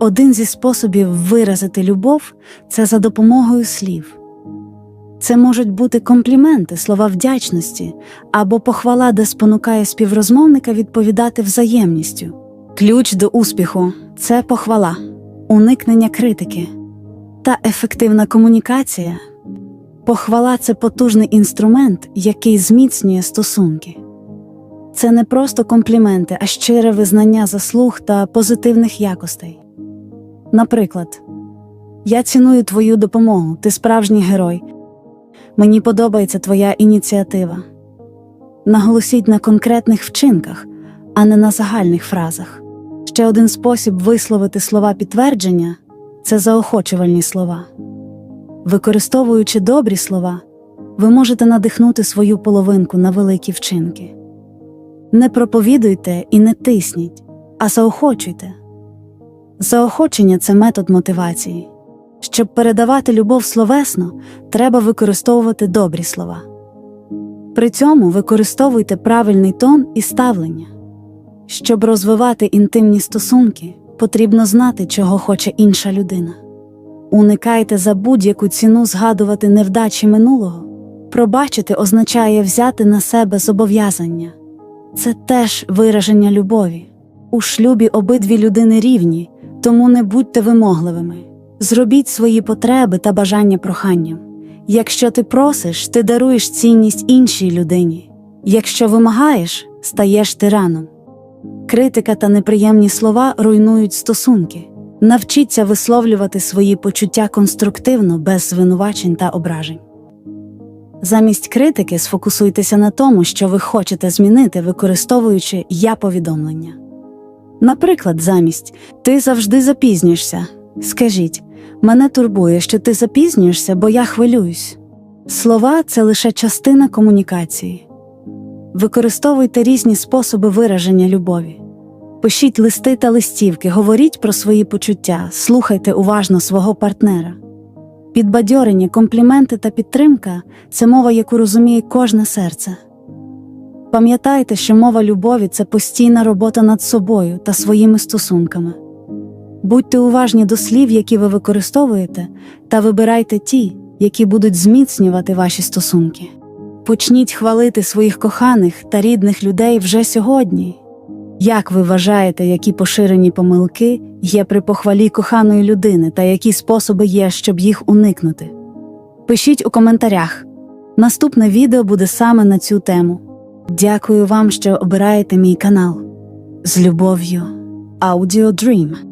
Один зі способів виразити любов це за допомогою слів. Це можуть бути компліменти, слова вдячності або похвала, де спонукає співрозмовника відповідати взаємністю. Ключ до успіху це похвала, уникнення критики та ефективна комунікація. Похвала це потужний інструмент, який зміцнює стосунки. Це не просто компліменти, а щире визнання заслуг та позитивних якостей. Наприклад, я ціную твою допомогу, ти справжній герой. Мені подобається твоя ініціатива. Наголосіть на конкретних вчинках, а не на загальних фразах. Ще один спосіб висловити слова підтвердження це заохочувальні слова. Використовуючи добрі слова, ви можете надихнути свою половинку на великі вчинки. Не проповідуйте і не тисніть, а заохочуйте. Заохочення це метод мотивації. Щоб передавати любов словесно, треба використовувати добрі слова. При цьому використовуйте правильний тон і ставлення. Щоб розвивати інтимні стосунки, потрібно знати, чого хоче інша людина. Уникайте за будь-яку ціну згадувати невдачі минулого. Пробачити означає взяти на себе зобов'язання. Це теж вираження любові. У шлюбі обидві людини рівні, тому не будьте вимогливими. Зробіть свої потреби та бажання проханням. Якщо ти просиш, ти даруєш цінність іншій людині. Якщо вимагаєш, стаєш тираном. Критика та неприємні слова руйнують стосунки. Навчіться висловлювати свої почуття конструктивно, без звинувачень та ображень. Замість критики сфокусуйтеся на тому, що ви хочете змінити, використовуючи я повідомлення. Наприклад, замість ти завжди запізнюєшся. Скажіть, мене турбує, що ти запізнюєшся, бо я хвилююсь. Слова це лише частина комунікації. Використовуйте різні способи вираження любові. Пишіть листи та листівки, говоріть про свої почуття, слухайте уважно свого партнера. Підбадьорення, компліменти та підтримка це мова, яку розуміє кожне серце. Пам'ятайте, що мова любові це постійна робота над собою та своїми стосунками. Будьте уважні до слів, які ви використовуєте, та вибирайте ті, які будуть зміцнювати ваші стосунки. Почніть хвалити своїх коханих та рідних людей вже сьогодні. Як ви вважаєте, які поширені помилки є при похвалі коханої людини та які способи є, щоб їх уникнути? Пишіть у коментарях. Наступне відео буде саме на цю тему. Дякую вам, що обираєте мій канал. З любов'ю, Audio Dream.